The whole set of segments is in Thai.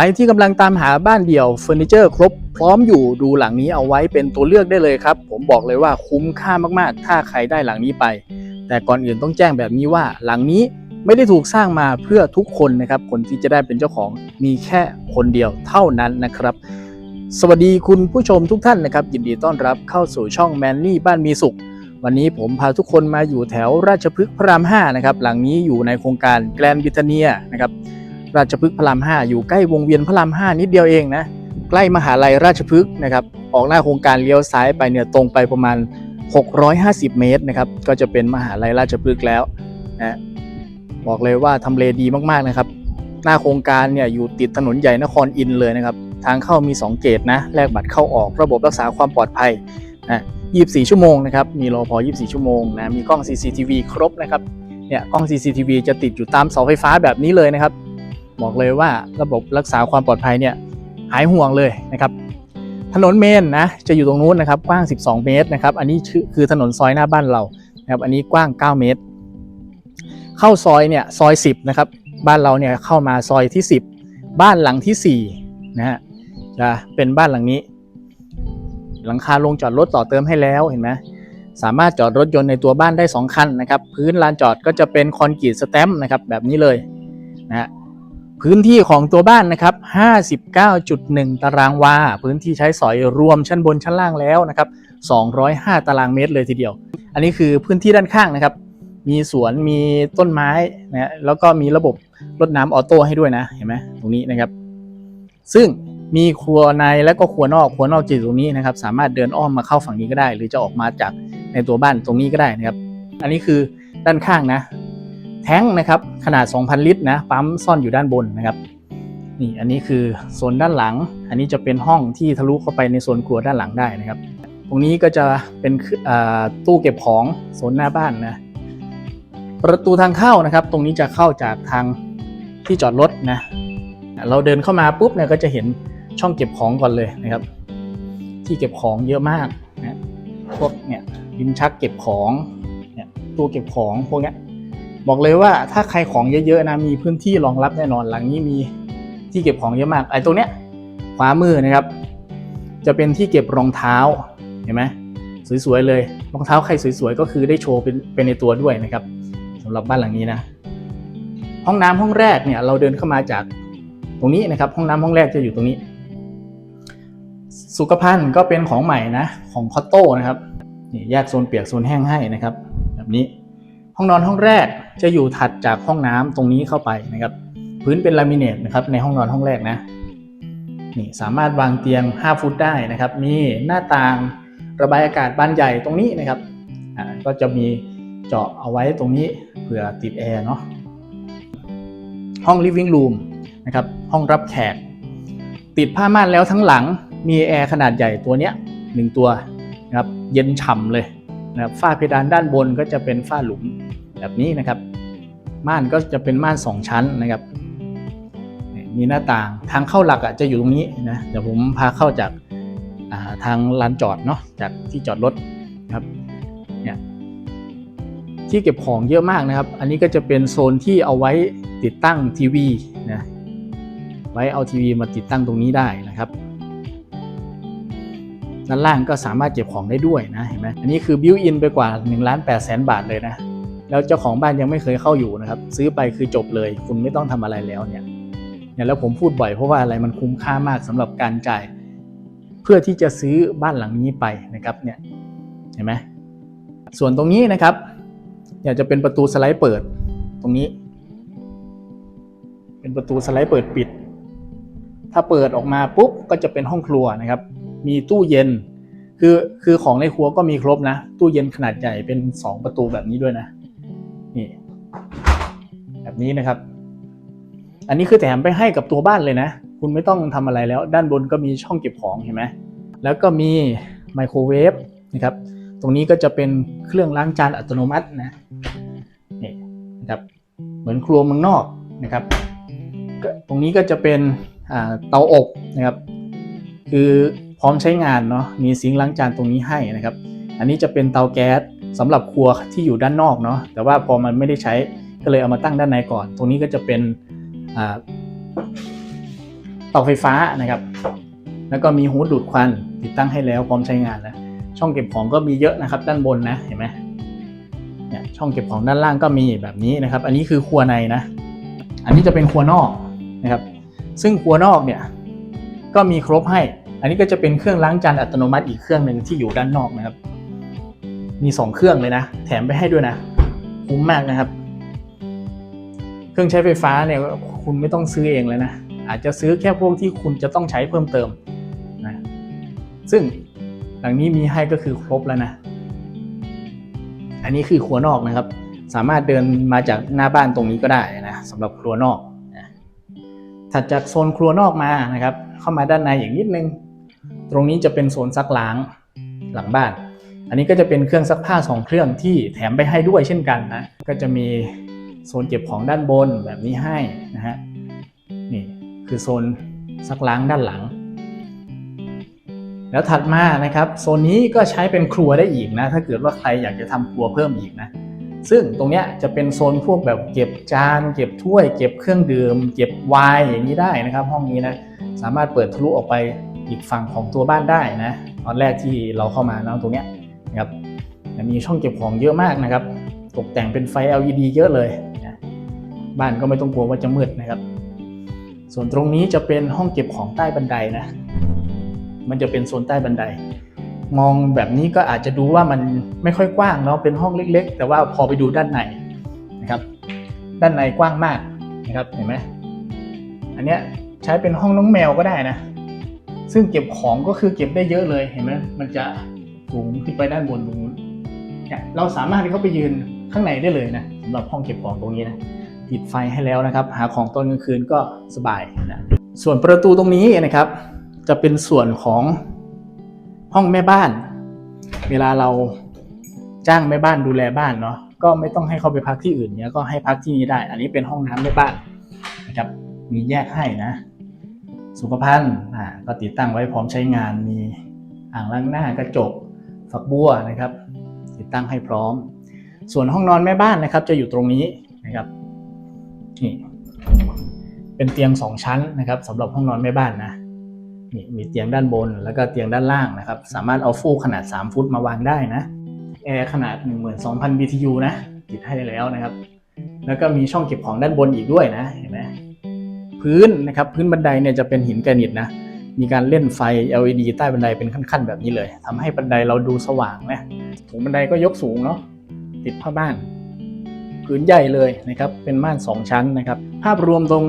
ครที่กำลังตามหาบ้านเดี่ยวเฟอร์นิเจอร์ครบพร้อมอยู่ดูหลังนี้เอาไว้เป็นตัวเลือกได้เลยครับ ผมบอกเลยว่าคุ้มค่ามากๆ ถ้าใครได้หลังนี้ไป แต่ก่อนอื่นต้องแจ้งแบบนี้ว่า หลังนี้ไม่ได้ถูกสร้างมาเพื่อทุกคนนะครับ คนที่จะได้เป็นเจ้าของมีแค่คนเดียวเท่านั้นนะครับ สวัสดีคุณผู้ชมทุกท่านนะครับ ยินดีต้อนรับเข้าสู่ช่องแมนนี่บ้านมีสุข วันนี้ผมพาทุกคนมาอยู่แถวราชพฤกษ์พระราม5นะครับหลังนี้อยู่ในโครงการแกลนบิทเนียนะครับ ราชพฤกษ์พระราม5อยู่ใกล้วงเวียนพระราม5นิดเดียวเองนะใกล้มหาลัยราชพฤกษ์นะครับออกหน้าโครงการเลี้ยวซ้ายไปเนี่ยตรงไปประมาณ 650 เมตรนะครับก็จะเป็นมหาลัยราชพฤกษ์แล้วนะบอกเลยว่าทำเลดีมากๆนะครับ หน้าโครงการเนี่ยอยู่ติดถนนใหญ่นครอินเลยนะครับทางเข้ามี 2 เกตนะแลกบัตรเข้าออกระบบรักษาความปลอดภัยนะ24 ชั่วโมงนะครับมีรอพอ 24 ชั่วโมงนะมีกล้อง CCTV ครบนะครับเนี่ยกล้อง CCTV จะติดอยู่ตามเสาไฟฟ้าแบบนี้เลยนะครับ บอกเลยว่าระบบรักษาความปลอดภัยเนี่ยหายห่วงเลยนะครับ ถนนเมนนะจะอยู่ตรงนู้นนะครับกว้าง 12 เมตรนะครับ อันนี้คือคือถนนซอยหน้าบ้านเรานะครับ อันนี้กว้าง 9 เมตร เข้าซอยเนี่ยซอย 10 นะครับ บ้านเราเนี่ยเข้ามาซอยที่ 10 บ้านหลังที่4นะฮะจะเป็นบ้านหลังนี้ หลังคาลงจอดรถต่อเติมให้แล้วเห็นไหมสามารถจอดรถยนต์ในตัวบ้านได้ 2 คันนะครับ พื้นลานจอดก็จะเป็นคอนกรีตสแตมป์นะครับแบบนี้เลยนะฮะ พื้นที่ของตัวบ้านนะครับ 59.1 ตารางวา พื้นที่ใช้สอยรวมชั้นบนชั้นล่างแล้วนะครับ 205 ตารางเมตรเลยทีเดียว อันนี้คือพื้นที่ด้านข้างนะครับ มีสวน มีต้นไม้นะแล้วก็มีระบบรดน้ำออโต้ให้ด้วยนะ เห็นไหมตรงนี้นะครับ ซึ่งมีครัวในและก็ครัวนอก ครัวนอกจะอยู่ตรงนี้นะครับ สามารถเดินอ้อมมาเข้าฝั่งนี้ก็ได้ หรือจะออกมาจากในตัวบ้านตรงนี้ก็ได้นะครับ อันนี้คือด้านข้างนะ แท้งนะครับขนาด 2,000 ลิตรนะปั๊มซ่อนอยู่ด้านบนนะครับนี่อันนี้คือโซนด้านหลัง อันนี้จะเป็นห้องที่ทะลุเข้าไปในโซนครัวด้านหลังได้นะครับ ตรงนี้ก็จะเป็นตู้เก็บของโซนหน้าบ้านนะประตูทางเข้านะครับ ตรงนี้จะเข้าจากทางที่จอดรถนะเราเดินเข้ามาปุ๊บเนี่ยก็จะเห็นช่องเก็บของก่อนเลยนะครับ ที่เก็บของเยอะมากนะพวกเนี่ยลิ้นชักเก็บของเนี่ยตู้เก็บของพวกเนี้ย บอกเลยว่าถ้าใครของเยอะๆนะมีพื้นที่รองรับแน่นอนหลังนี้มีที่เก็บของเยอะมากไอ้ตรงเนี้ยขวามือนะครับ จะเป็นที่เก็บรองเท้าเห็นไหมสวยๆเลยรองเท้าใครสวยๆก็คือได้โชว์เป็นเป็นในตัวด้วยนะครับสำหรับบ้านหลังนี้นะห้องน้ำห้องแรกเนี่ยเราเดินเข้ามาจากตรงนี้นะครับ ห้องน้ำห้องแรกจะอยู่ตรงนี้ สุขภัณฑ์ก็เป็นของใหม่นะของคอตโต้นะครับนี่แยกโซนเปียกโซนแห้งให้นะครับ แบบนี้ ห้องนอนห้องแรกจะอยู่ถัดจากห้องน้ำตรงนี้เข้าไปนะครับ พื้นเป็นลามิเนตนะครับในห้องนอนห้องแรกนะนี่สามารถวางเตียง 5 ฟุตได้นะครับ มีหน้าต่างระบายอากาศบานใหญ่ตรงนี้นะครับอ่าก็จะมีเจาะเอาไว้ตรงนี้เผื่อติดแอร์เนาะห้อง living room นะครับห้องรับแขก ติดผ้าม่านแล้วทั้งหลังมีแอร์ขนาดใหญ่ตัวเนี้ยหนึ่งตัวนะครับเย็นฉ่ำเลย นะครับฝ้าเพดานด้านบนก็จะเป็นฝ้าหลุมแบบนี้นะครับ ม่านก็จะเป็นม่านสองชั้นนะครับ มีหน้าต่างทางเข้าหลักอะจะอยู่ตรงนี้นะเดี๋ยวผมพาเข้าจากาทางลานจอดเนาะจากที่จอดรถนะครับเนี่ยที่เก็บของเยอะมากนะครับ อันนี้ก็จะเป็นโซนที่เอาไว้ติดตั้งทีวีนะไว้เอาทีวีมาติดตั้งตรงนี้ได้นะครับ ด้านล่างก็สามารถเก็บของได้ด้วยนะเห็นไหมอันนี้คือบิวอินไปกว่า1ล้าน8แสนบาทเลยนะแล้วเจ้าของบ้านยังไม่เคยเข้าอยู่นะครับ ซื้อไปคือจบเลย คุณไม่ต้องทำอะไรแล้วเนี่ยเนี่ยแล้วผมพูดบ่อยเพราะว่าอะไรมันคุ้มค่ามากสำหรับการจ่าย เพื่อที่จะซื้อบ้านหลังนี้ไปนะครับเนี่ยเห็นไหมส่วนตรงนี้นะครับอยากจะเป็นประตูสไลด์เปิดตรงนี้ เป็นประตูสไลด์เปิดปิด ถ้าเปิดออกมาปุ๊บก็จะเป็นห้องครัวนะครับ มีตู้เย็น คือคือของในครัวก็มีครบนะ ตู้เย็นขนาดใหญ่เป็น2ประตูแบบนี้ด้วยนะ นี่ แบบนี้นะครับ อันนี้คือแถมไปให้กับตัวบ้านเลยนะ คุณไม่ต้องทำอะไรแล้ว ด้านบนก็มีช่องเก็บของเห็นไหมแล้วก็มีไมโครเวฟนะครับ ตรงนี้ก็จะเป็นเครื่องล้างจานอัตโนมัตินะ นี่นะครับ เหมือนครัวเมืองนอกนะครับ ตรงนี้ก็จะเป็นเตาอบนะครับ คือ พร้อมใช้งานเนาะมีซิงค์ล้างจานตรงนี้ให้นะครับ อันนี้จะเป็นเตาแก๊สสำหรับครัวที่อยู่ด้านนอกเนาะแต่ว่าพอมันไม่ได้ใช้ก็เลยเอามาตั้งด้านในก่อน ตรงนี้ก็จะเป็นเตาไฟฟ้านะครับ แล้วก็มีฮูดดูดควันติดตั้งให้แล้วพร้อมใช้งานแล้วช่องเก็บของก็มีเยอะนะครับ ด้านบนนะเห็นไหมเนี่ยช่องเก็บของด้านล่างก็มีแบบนี้นะครับ อันนี้คือครัวในนะ อันนี้จะเป็นครัวนอกนะครับ ซึ่งครัวนอกเนี่ยก็มีครบให้ อันนี้ก็จะเป็นเครื่องล้างจานอัตโนมัติอีกเครื่องหนึ่งที่อยู่ด้านนอกนะครับ มีสองเครื่องเลยนะ แถมไปให้ด้วยนะ คุ้มมากนะครับ เครื่องใช้ไฟฟ้าเนี่ยคุณไม่ต้องซื้อเองเลยนะ อาจจะซื้อแค่พวกที่คุณจะต้องใช้เพิ่มเติมนะ ซึ่งหลังนี้มีให้ก็คือครบแล้วนะ อันนี้คือครัวนอกนะครับ สามารถเดินมาจากหน้าบ้านตรงนี้ก็ได้นะสำหรับครัวนอกถัดจากโซนครัวนอกมานะครับ เข้ามาด้านในอย่างนิดนึง ตรงนี้จะเป็นโซนซักล้างหลังบ้าน อันนี้ก็จะเป็นเครื่องซักผ้าสองเครื่องที่แถมไปให้ด้วยเช่นกันนะ ก็จะมีโซนเก็บของด้านบนแบบนี้ให้นะฮะ นี่คือโซนซักล้างด้านหลัง แล้วถัดมานะครับโซนนี้ก็ใช้เป็นครัวได้อีกนะ ถ้าเกิดว่าใครอยากจะทำครัวเพิ่มอีกนะ ซึ่งตรงเนี้ยจะเป็นโซนพวกแบบเก็บจาน เก็บถ้วย เก็บเครื่องดื่ม เก็บไวน์อย่างนี้ได้นะครับ ห้องนี้นะ สามารถเปิดทะลุออกไป อีกฝั่งของตัวบ้านได้นะ ตอนแรกที่เราเข้ามานะตรงเนี้ยนะครับมีช่องเก็บของเยอะมากนะครับ ตกแต่งเป็นไฟ LED เยอะเลยนะบ้านก็ไม่ต้องกลัวว่าจะมืดนะครับ ส่วนตรงนี้จะเป็นห้องเก็บของใต้บันไดนะ มันจะเป็นโซนใต้บันได มองแบบนี้ก็อาจจะดูว่ามันไม่ค่อยกว้างเนาะเป็นห้องเล็ก ๆ แต่ว่าพอไปดูด้านในนะครับ ด้านในกว้างมากนะครับเห็นไหมอันเนี้ยใช้เป็นห้องน้องแมวก็ได้นะ ซึ่งเก็บของก็คือเก็บได้เยอะเลยเห็นไหมมันจะสูงขึ้นไปด้านบนตรงนู้นเนี่ยเราสามารถที่เข้าไปยืนข้างในได้เลยนะสำหรับห้องเก็บของตรงนี้นะติดไฟให้แล้วนะครับ หาของตอนกลางคืนก็สบายนะส่วนประตูตรงนี้นะครับ จะเป็นส่วนของห้องแม่บ้าน เวลาเราจ้างแม่บ้านดูแลบ้านเนาะก็ไม่ต้องให้เขาไปพักที่อื่นเนี้ยก็ให้พักที่นี่ได้ อันนี้เป็นห้องน้ำแม่บ้านนะครับมีแยกให้นะ สุขภัณฑ์อ่าก็ติดตั้งไว้พร้อมใช้งานมีอ่างล้างหน้ากระจกฝักบัวนะครับ ติดตั้งให้พร้อม ส่วนห้องนอนแม่บ้านนะครับ จะอยู่ตรงนี้นะครับนี่เป็นเตียงสองชั้นนะครับสำหรับห้องนอนแม่บ้านนะนี่มีเตียงด้านบนแล้วก็เตียงด้านล่างนะครับ สามารถเอาฟูกขนาด 3 ฟุตมาวางได้นะแอร์ขนาด 12,000 BTU นะติดให้แล้วนะครับ แล้วก็มีช่องเก็บของด้านบนอีกด้วยนะเห็นไหม พื้นนะครับพื้นบันไดเนี่ยจะเป็นหินแกรนิตนะมีการเล่นไฟ LED ใต้บันไดเป็นขั้น ๆ แบบนี้เลยทำให้บันไดเราดูสว่างนะถุงบันไดก็ยกสูงเนาะติดผ้าบ้านผืนใหญ่เลยนะครับเป็นม่าน 2 ชั้นนะครับภาพรวมตรง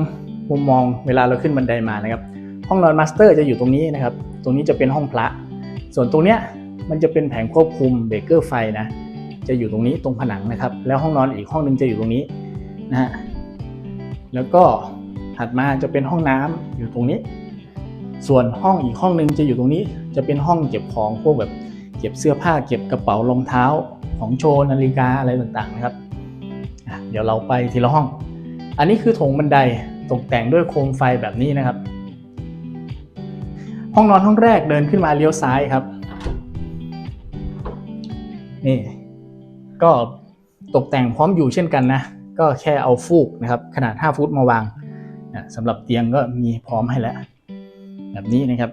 มุมมองเวลาเราขึ้นบันไดมานะครับห้องนอนมาสเตอร์จะอยู่ตรงนี้นะครับตรงนี้จะเป็นห้องพระ ส่วนตรงเนี้ยมันจะเป็นแผงควบคุมเบรกเกอร์ไฟนะจะอยู่ตรงนี้ตรงผนังนะครับ แล้วห้องนอนอีกห้องหนึงจะอยู่ตรงนี้นะฮะแล้วก็ ถัดมาจะเป็นห้องน้ำอยู่ตรงนี้ ส่วนห้องอีกห้องหนึงจะอยู่ตรงนี้ จะเป็นห้องเก็บของพวกแบบเก็บเสื้อผ้าเก็บกระเป๋ารองเท้าของโชว์นาฬิกาอะไรต่างๆนะครับเดี๋ยวเราไปทีละห้อง อันนี้คือโถงบันไดตกแต่งด้วยโคมไฟแบบนี้นะครับ ห้องนอนห้องแรกเดินขึ้นมาเลี้ยวซ้ายครับ นี่ ก็ตกแต่งพร้อมอยู่เช่นกันนะ ก็แค่เอาฟูกนะครับ ขนาด 5 ฟุตมาวาง สำหรับเตียงก็มีพร้อมให้แล้ว แบบนี้นะครับ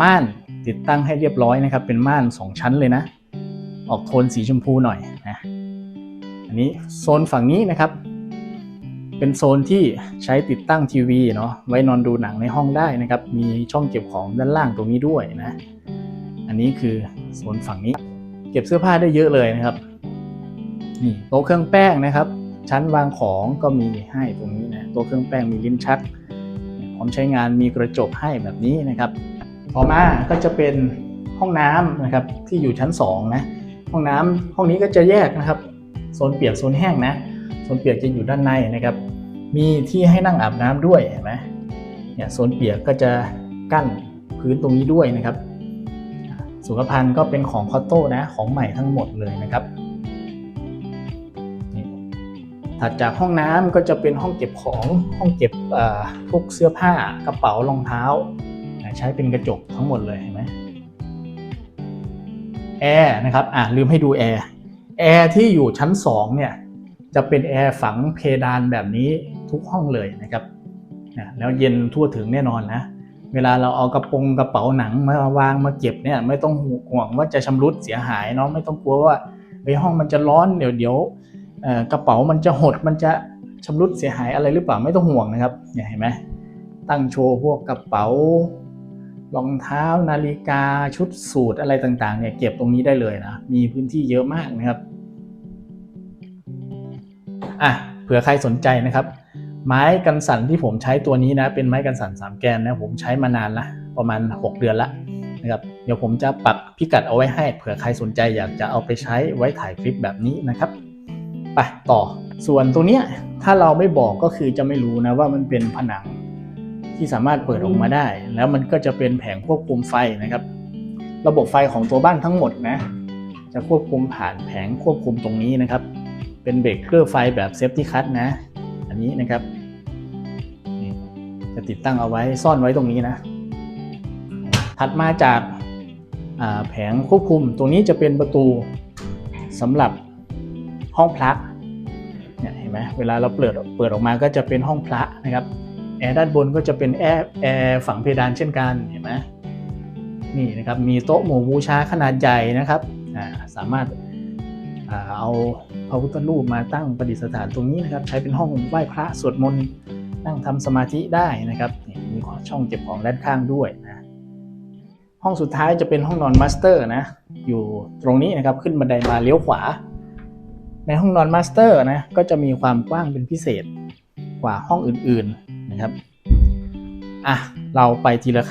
ม่านติดตั้งให้เรียบร้อยนะครับ เป็นม่าน 2 ชั้นเลยนะ ออกโทนสีชมพูหน่อยนะอันนี้โซนฝั่งนี้นะครับ เป็นโซนที่ใช้ติดตั้งทีวีเนาะไว้นอนดูหนังในห้องได้นะครับ มีช่องเก็บของด้านล่างตรงนี้ด้วยนะ อันนี้คือโซนฝั่งนี้ เก็บเสื้อผ้าได้เยอะเลยนะครับนี่โต๊ะเครื่องแป้งนะครับ ชั้นวางของก็มีให้ตรงนี้นะต๊ะเครื่องแป้งมีลิ้นชักพร้อมใช้งานมีกระจกให้แบบนี้นะครับต่อมาก็จะเป็นห้องน้ำนะครับที่อยู่ชั้น2นะห้องน้ำห้องนี้ก็จะแยกนะครับโซนเปียกโซนแห้งนะโซนเปียกจะอยู่ด้านในนะครับ มีที่ให้นั่งอาบน้ำด้วยเห็นไหมเนี่ยโซนเปียกก็จะกั้นพื้นตรงนี้ด้วยนะครับ สุขภัณฑ์ก็เป็นของคอตโต้นะของใหม่ทั้งหมดเลยนะครับ ถัดจากห้องน้ำก็จะเป็นห้องเก็บของห้องเก็บพวกเสื้อผ้ากระเป๋ารองเท้า ใช้เป็นกระจกทั้งหมดเลยเห็นไหมแอร์นะครับอ่าลืมให้ดูแอร์แอร์ที่อยู่ชั้น2เนี่ยจะเป็นแอร์ฝังเพดานแบบนี้ทุกห้องเลยนะครับนะแล้วเย็นทั่วถึงแน่นอนนะเวลาเราเอากระโปรงกระเป๋าหนังมาวางมาเก็บเนี่ยไม่ต้องห่วงว่าจะชำรุดเสียหายเนาะไม่ต้องกลัวว่าไปห้องมันจะร้อนเดี๋ยวเดี๋ยว กระเป๋ามันจะหดมันจะชำรุดเสียหายอะไรหรือเปล่าไม่ต้องห่วงนะครับเนี่ยเห็นไหมตั้งโชว์พวกกระเป๋ารองเท้านาฬิกาชุดสูทอะไรต่างๆเนี่ยเก็บตรงนี้ได้เลยนะมีพื้นที่เยอะมากนะครับอะเผื่อใครสนใจนะครับ ไม้กันสั่นที่ผมใช้ตัวนี้นะ เป็นไม้กันสั่น3แกนนะผมใช้มานานละประมาณ 6 เดือนละนะครับเดี๋ยวผมจะปักพิกัดเอาไว้ให้ เผื่อใครสนใจอยากจะเอาไปใช้ไว้ถ่ายคลิปแบบนี้นะครับ ไปต่อ ส่วนตัวเนี้ยถ้าเราไม่บอกก็คือจะไม่รู้นะว่ามันเป็นผนังที่สามารถเปิดออกมาได้ แล้วมันก็จะเป็นแผงควบคุมไฟนะครับ ระบบไฟของตัวบ้านทั้งหมดนะ จะควบคุมผ่านแผงควบคุมตรงนี้นะครับ เป็นเบรกเกอร์ไฟแบบเซฟตี้คัทนะ อันนี้นะครับจะติดตั้งเอาไว้ซ่อนไว้ตรงนี้นะ ถัดมาจากาแผงควบคุมตรงนี้จะเป็นประตูสำหรับ ห้องพระเนี่ยเห็นไหมเวลาเราเปิดเปิดออกมาก็จะเป็นห้องพระนะครับแอร์ด้านบนก็จะเป็นแอร์แอร์ฝังเพดานเช่นกันเห็นไหมนี่นะครับมีโต๊ะหมู่บูชาขนาดใหญ่นะครับสามารถอเอาพระพุทธรูปมาตั้งประดิษฐานตรงนี้นะครับ ใช้เป็นห้องไหว้พระสวดมนต์นั่งทำสมาธิได้นะครับนี่มีช่องเก็บของด้านข้างด้วยนะห้องสุดท้ายจะเป็นห้องนอนมาสเตอร์นะอยู่ตรงนี้นะครับขึ้นบันไดมาเลี้ยวขวา ในห้องนอนมาสเตอร์นะก็จะมีความกว้างเป็นพิเศษกว่าห้องอื่นๆนะครับอะเราไปทีละ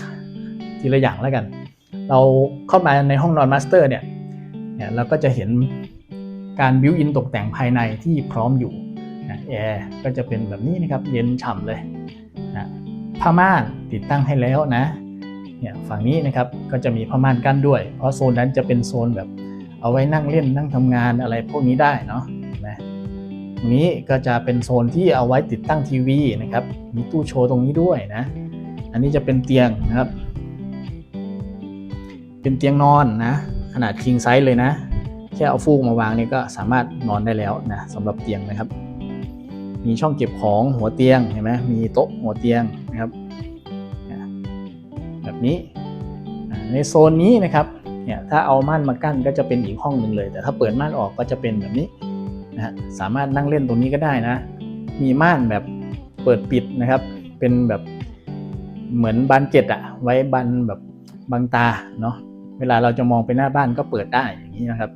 ทีละอย่างแล้วกัน เราเข้ามาในห้องนอนมาสเตอร์เนี่ยเนี่ยเราก็จะเห็นการบิวอินตกแต่งภายในที่พร้อมอยู่นะแอร์ก็จะเป็นแบบนี้นะครับเย็นฉ่ำเลยนะผ้าม่านติดตั้งให้แล้วนะเนี่ยฝั่งนี้นะครับก็จะมีผ้าม่านกั้นด้วย เพราะโซนนั้นจะเป็นโซนแบบ เอาไว้นั่งเล่นนั่งทำงานอะไรพวกนี้ได้เนาะเห็นไหมตรงนี้ก็จะเป็นโซนที่เอาไว้ติดตั้งทีวีนะครับ มีตู้โชว์ตรงนี้ด้วยนะ อันนี้จะเป็นเตียงนะครับ เป็นเตียงนอนนะ ขนาด king size เลยนะ แค่เอาฟูกมาวางนี่ก็สามารถนอนได้แล้วนะสำหรับเตียงนะครับ มีช่องเก็บของหัวเตียงเห็นไหมมีโต๊ะหัวเตียงนะครับ แบบนี้ในโซนนี้นะครับ เนี่ยถ้าเอาม่านมากั้นก็จะเป็นอีกห้องหนึ่งเลย แต่ถ้าเปิดม่านออกก็จะเป็นแบบนี้นะฮะสามารถนั่งเล่นตรงนี้ก็ได้นะ มีม่านแบบเปิดปิดนะครับ เป็นแบบเหมือนบานเกล็ดอะไว้บันแบบบังตาเนาะเวลาเราจะมองไปหน้าบ้านก็เปิดได้อย่างนี้นะครับ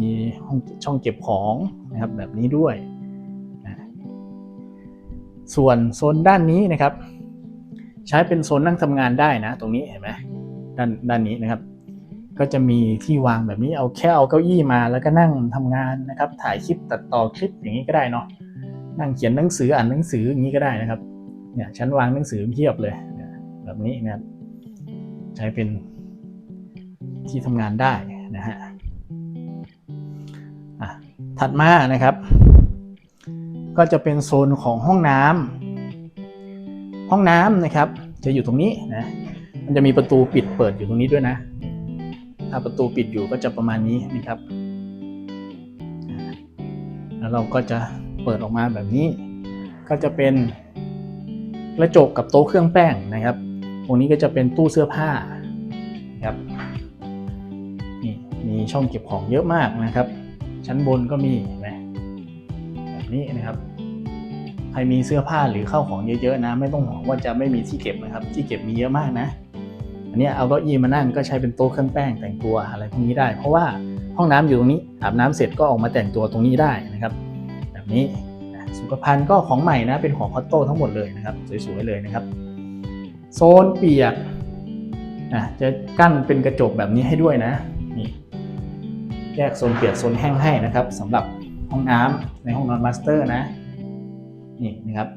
มีห้องช่องเก็บของนะครับแบบนี้ด้วยนะส่วนโซนด้านนี้นะครับ ใช้เป็นโซนนั่งทำงานได้นะ ตรงนี้เห็นไหมด้านด้านนี้นะครับ ก็จะมีที่วางแบบนี้เอาแค่เอาเก้าอี้มาแล้วก็นั่งทำงานนะครับ ถ่ายคลิปตัดต่อคลิปอย่างนี้ก็ได้เนาะนั่งเขียนหนังสืออ่านหนังสืออย่างนี้ก็ได้นะครับเนี่ยชั้นวางหนังสือเพียบเลยแบบนี้นะครับใช้เป็นที่ทำงานได้นะฮะอะถัดมานะครับ ก็จะเป็นโซนของห้องน้ำห้องน้ำนะครับ จะอยู่ตรงนี้นะมันจะมีประตูปิดเปิดอยู่ตรงนี้ด้วยนะ ถ้าประตูปิดอยู่ก็จะประมาณนี้นะครับ แล้วเราก็จะเปิดออกมาแบบนี้ ก็จะเป็นกระจกกับโต๊ะเครื่องแป้งนะครับตรงนี้ก็จะเป็นตู้เสื้อผ้านะครับนี่มีช่องเก็บของเยอะมากนะครับ ชั้นบนก็มีนไหมแบบนี้นะครับใครมีเสื้อผ้าหรือเข้าของเยอะๆนะ ไม่ต้องห่วงว่าจะไม่มีที่เก็บนะครับ ที่เก็บมีเยอะมากนะ อันนี้เอาเก้าอี้มานั่งก็ใช้เป็นโต๊ะเครื่องแป้งแต่งตัวอะไรพวกนี้ได้ เพราะว่าห้องน้ำอยู่ตรงนี้อาบน้ำเสร็จก็ออกมาแต่งตัวตรงนี้ได้นะครับ แบบนี้สุขภัณฑ์ก็ของใหม่นะเป็นของคอตโต้ทั้งหมดเลยนะครับสวยๆเลยนะครับ โซนเปียกนะจะกั้นเป็นกระจกแบบนี้ให้ด้วยนะนี่แยกโซนเปียกโซนแห้งให้นะครับสำหรับห้องน้ำในห้องนอนมาสเตอร์นะนี่นะครับ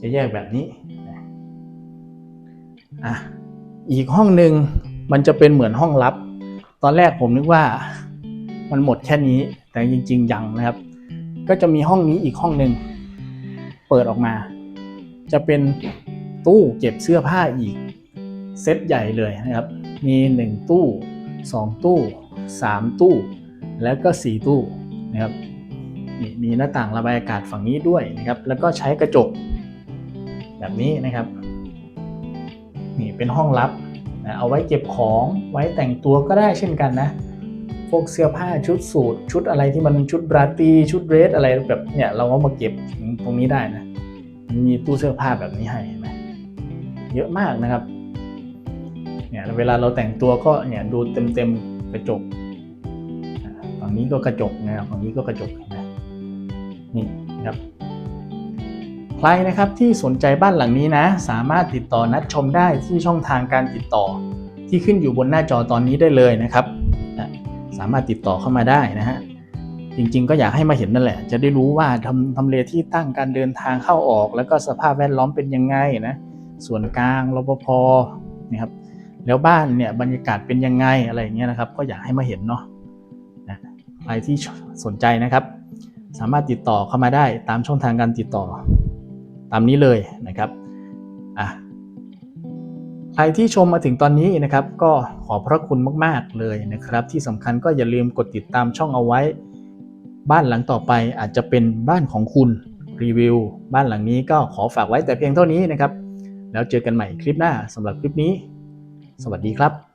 จะแยกแบบนี้ อะอีกห้องหนึ่งมันจะเป็นเหมือนห้องลับ ตอนแรกผมนึกว่ามันหมดแค่นี้ แต่จริง ๆ ยังนะครับ ก็จะมีห้องนี้อีกห้องหนึ่งเปิดออกมา จะเป็นตู้เก็บเสื้อผ้าอีกเซตใหญ่เลยนะครับ มีหนึ่งตู้ 2 ตู้ 3 ตู้ แล้วก็ 4 ตู้นะครับนี่มีหน้าต่างระบายอากาศฝั่งนี้ด้วยนะครับ แล้วก็ใช้กระจกแบบนี้นะครับ นี่เป็นห้องลับนะเอาไว้เก็บของไว้แต่งตัวก็ได้เช่นกันนะพวกเสื้อผ้าชุดสูทชุดอะไรที่มันชุดบราตีชุดเดรสอะไรแบบเนี่ยเราก็มาเก็บตรงนี้ได้นะมีตู้เสื้อผ้าแบบนี้ให้เห็นไหมเยอะมากนะครับเนี่ยเวลาเราแต่งตัวก็เนี่ยดูเต็มเต็มๆกระจกฝั่งนี้ก็กระจกนะครับฝั่งนี้ก็กระจกนไหมนี่นะครับ ใครนะครับที่สนใจบ้านหลังนี้นะ สามารถติดต่อนัดชมได้ที่ช่องทางการติดต่อ ที่ขึ้นอยู่บนหน้าจอตอนนี้ได้เลยนะครับ สามารถติดต่อเข้ามาได้นะฮะจริงๆ ก็อยากให้มาเห็นนั่นแหละ จะได้รู้ว่าทำทำเลที่ตั้งการเดินทางเข้าออก แล้วก็สภาพแวดล้อมเป็นยังไงนะส่วนกลางรปภนะครับแล้วบ้านเนี่ยบรรยากาศเป็นยังไงอะไรอย่างเงี้ยนะครับ ก็อยากให้มาเห็นเนาะนะใครที่สนใจนะครับ สามารถติดต่อเข้ามาได้ตามช่องทางการติดต่อ ตามนี้เลยนะครับอะใครที่ชมมาถึงตอนนี้นะครับ ก็ขอบพระคุณมาก ๆ เลยนะครับ ที่สำคัญก็อย่าลืมกดติดตามช่องเอาไว้ บ้านหลังต่อไปอาจจะเป็นบ้านของคุณรีวิว บ้านหลังนี้ก็ขอฝากไว้แต่เพียงเท่านี้นะครับ แล้วเจอกันใหม่คลิปหน้าสำหรับคลิปนี้ สวัสดีครับ